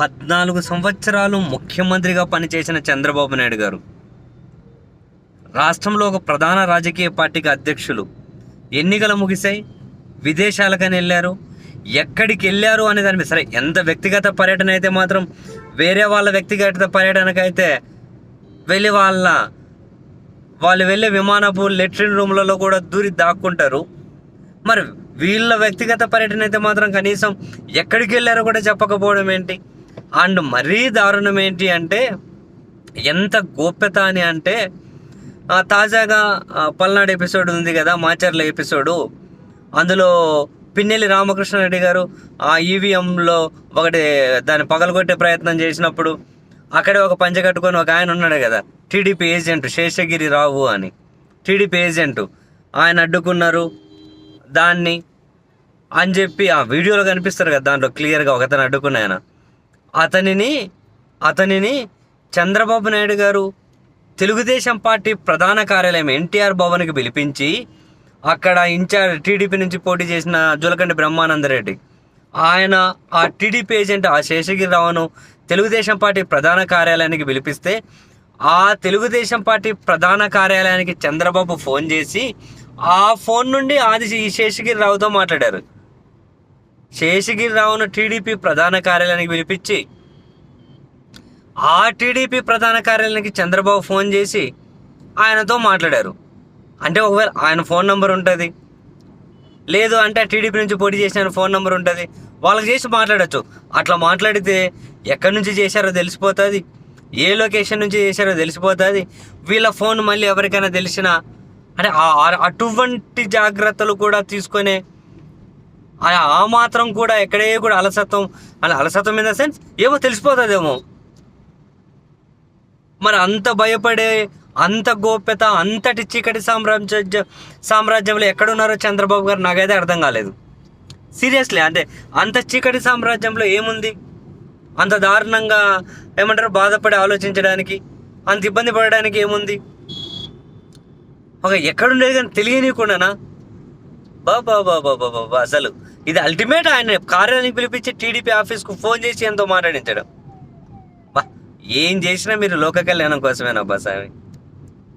పద్నాలుగు సంవత్సరాలు ముఖ్యమంత్రిగా పనిచేసిన చంద్రబాబు నాయుడు గారు. రాష్ట్రంలో ఒక ప్రధాన రాజకీయ పార్టీకి అధ్యక్షులు. ఎన్నికలు ముగిశాయి విదేశాలకని వెళ్ళారు. ఎక్కడికి వెళ్ళారు అనే దాని మీద సరే ఎంత వ్యక్తిగత పర్యటన అయితే మాత్రం వేరే వాళ్ళ వ్యక్తిగత పర్యటనకైతే వెళ్ళి వాళ్ళ వాళ్ళు వెళ్ళే విమానపు లెట్రిన్ రూమ్లలో కూడా దూరి దాక్కుంటారు. మరి వీళ్ళ వ్యక్తిగత పర్యటన అయితే మాత్రం కనీసం ఎక్కడికి వెళ్ళారో కూడా చెప్పకపోవడం ఏంటి? అండ్ మరీ దారుణం ఏంటి అంటే ఎంత గోప్యత అని అంటే తాజాగా పల్నాడు ఎపిసోడ్ ఉంది కదా మాచర్ల ఎపిసోడు. అందులో పిన్నెల్లి రామకృష్ణారెడ్డి గారు ఆ ఈవీఎంలో ఒకటి దాన్ని పగలగొట్టే ప్రయత్నం చేసినప్పుడు అక్కడే ఒక పంచె కట్టుకొని ఒక ఆయన ఉన్నాడు కదా టీడీపీ ఏజెంట్ శేషగిరి రావు అని. TDP agent. ఆయన అడ్డుకున్నారు దాన్ని. అని చెప్పి ఆ వీడియోలో కనిపిస్తారు కదా దాంట్లో క్లియర్గా ఒకతను అడ్డుకున్నాయన అతనిని అతనిని చంద్రబాబు నాయుడు గారు తెలుగుదేశం పార్టీ ప్రధాన కార్యాలయం ఎన్టీఆర్ భవన్కి పిలిపించి అక్కడ ఇన్ఛార్జ్ టీడీపీ నుంచి పోటీ చేసిన జులకండి బ్రహ్మానందరెడ్డి. ఆయన ఆ టీడీపీ ఏజెంట్ ఆ శేషగిరిరావును తెలుగుదేశం పార్టీ ప్రధాన కార్యాలయానికి పిలిపిస్తే ఆ తెలుగుదేశం పార్టీ ప్రధాన కార్యాలయానికి చంద్రబాబు ఫోన్ చేసి ఆ ఫోన్ నుండి ఆది ఈ శేషగిరిరావుతో మాట్లాడారు. శేషగిరిరావును టీడీపీ ప్రధాన కార్యాలయానికి పిలిపించి ఆ టీడీపీ ప్రధాన కార్యాలయానికి చంద్రబాబు ఫోన్ చేసి ఆయనతో మాట్లాడారు. అంటే ఒకవేళ ఆయన ఫోన్ నెంబర్ ఉంటుంది. లేదు అంటే టీడీపీ నుంచి పోటీ చేసిన ఫోన్ నెంబర్ ఉంటుంది. వాళ్ళకి చేసి మాట్లాడచ్చు. అట్లా మాట్లాడితే ఎక్కడి నుంచి చేశారో తెలిసిపోతుంది. ఏ లొకేషన్ నుంచి చేశారో తెలిసిపోతుంది. వీళ్ళ ఫోన్ మళ్ళీ ఎవరికైనా తెలిసినా అంటే ఆ- అటువంటి జాగ్రత్తలు కూడా తీసుకొని ఆ- ఆ మాత్రం కూడా ఎక్కడే కూడా అలసత్వం అలా అలసత్వం ఇన్ ద సెన్స్ ఏమో తెలిసిపోతుందేమో. మరి అంత భయపడే అంత గోప్యత అంతటి చీకటి సామ్రాజ్య సామ్రాజ్యంలో ఎక్కడున్నారో చంద్రబాబు గారు నాకైతే అర్థం కాలేదు. సీరియస్లీ అంటే అంత చీకటి సామ్రాజ్యంలో ఏముంది? అంత దారుణంగా ఏమంటారు? బాధపడి ఆలోచించడానికి అంత ఇబ్బంది పడడానికి ఏముంది? ఒక ఎక్కడుండేది కానీ తెలియనికుండానా బాబా బాబా బాబా బా అసలు. ఇది అల్టిమేట్ ఆయన కార్యాలయానికి పిలిపించి టీడీపీ ఆఫీస్కు ఫోన్ చేసి ఎంతో మాట్లాడించడం. ఏం చేసినా మీరు లోక కళ్యాణం కోసమేనా అబ్బా స్వామి